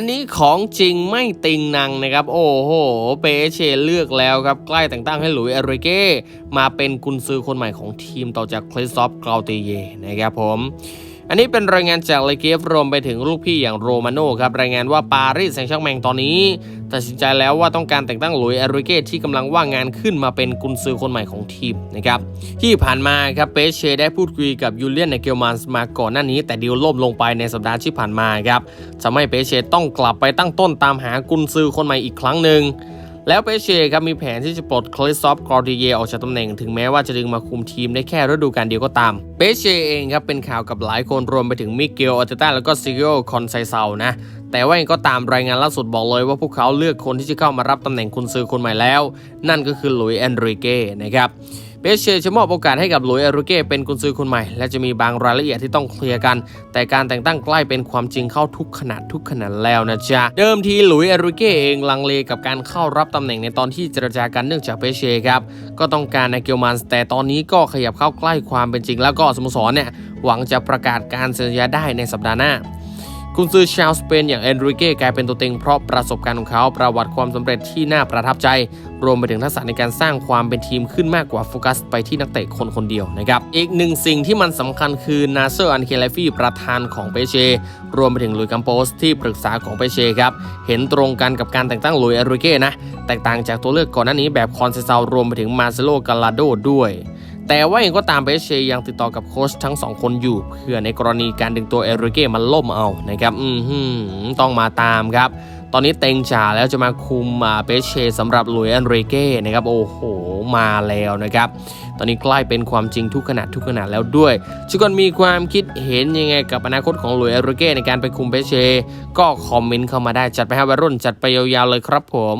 นนี้ของจริงไม่ติงนังนะครับ โอ้โห เปเชเลือกแล้วครับ ใกล้แต่งตั้งให้หลุยเอริเก้มาเป็นกุนซือคนใหม่ของทีมต่อจากคริสซอฟกราวเตเยนะครับผม อันนี้เป็นรายงานจากเลเกฟรวมไปถึงลูกพี่อย่างโรมาโน่ครับรายงานว่าปารีสแซงต์แชร์แมงตอนนี้ตัดสินใจแล้วว่าต้องการแต่งตั้งหลุยส์เอริเก้ที่กำลังว่างงานขึ้นมาเป็นกุนซือคนใหม่ของทีมนะครับที่ผ่านมาครับเปเชได้พูดคุยกับยูเลียนในเกลมันส์มาก่อนหน้านี้ แต่ดีลล่มลงไปในสัปดาห์ที่ผ่านมาครับทำให้เปเชต้องกลับไปตั้งต้นตามหากุนซือคนใหม่อีกครั้งหนึ่ง แล้วเปเช่ครับมีแผนที่จะปลดคลิสซอฟกรอดิเยออกจากตำแหน่งถึงแม้ว่าจะดึงมาคุมทีมได้แค่ฤดูกาลเดียวก็ตามเปเช่เองครับเป็นข่าวกับหลายคนรวมไปถึงมิเกลออเตต้าแล้วก็ซิโกคอนไซเซานะแต่ว่าเองก็ตามรายงานล่าสุดบอกเลยว่าพวกเขาเลือกคนที่จะเข้ามารับตำแหน่งคุณซื้อคนใหม่แล้ว นั่นก็คือหลุยส์แอนริเก้นะครับ เปเช่จะมอบโอกาสให้กับหลุยส์อนริเก้เป็นกุนซือคนใหม่ และจะมีบางรายละเอียดที่ต้องเคลียร์กัน แต่การแต่งตั้งใกล้เป็นความจริงเข้าทุกขนาดทุกขนาดแล้วนะจ๊ะ เดิมทีหลุยส์อนริเก้เองลังเลกับการเข้ารับตำแหน่งในตอนที่เจรจากันเนื่องจากเปเช่ครับก็ต้องการนาเกลมันแต่ตอนนี้ก็ขยับเข้าใกล้ความเป็นจริง แล้วก็สโมสรเนี่ยหวังจะประกาศการเซ็นสัญญาได้ในสัปดาห์หน้า กุนซือชาวสเปนอย่างเอนริเก้กลายเป็นตัวเต็งเพราะประสบการณ์ของเขาประวัติความสำเร็จที่น่าประทับใจ รวมไปถึงทักษะในการสร้างความเป็นทีมขึ้นมากกว่าโฟกัสไปที่นักเตะคนคนเดียวนะครับอีกหนึ่งสิ่งที่มันสำคัญคือนาเซอร์อันเคลฟี่ประธานของเปเชรวมไปถึงลุยกัมโปสที่ปรึกษาของเปเชครับเห็นตรงกันกับการแต่งตั้งลุยเอนริเก้นะแตกต่างจากตัวเลือกก่อนหน้านี้แบบคอนเซซารวมไปถึงมาเซโลกาลาโดด้วย แต่ว่าเองก็ตามเปเชยังติดต่อกับโค้ชทั้งสองคนอยู่เพื่อในกรณีการดึงตัวเอริเก้มาล่มเอานะครับอืมต้องมาตามครับ ตอนนี้เต็งจ่าแล้วจะมาคุมมาเปเชสำหรับลุยแอนริเก้นะครับโอ้โหมาแล้วนะครับ ตอนนี้ใกล้เป็นความจริงทุกขนาดทุกขนาดแล้วด้วยชุกอนมีความคิดเห็นยังไงกับอนาคตของลุยแอนริเก้ในการไปคุมเปเชก็คอมเมนต์เข้ามาได้จัดไปให้วัยรุ่นจัดไปยาวๆเลยครับผม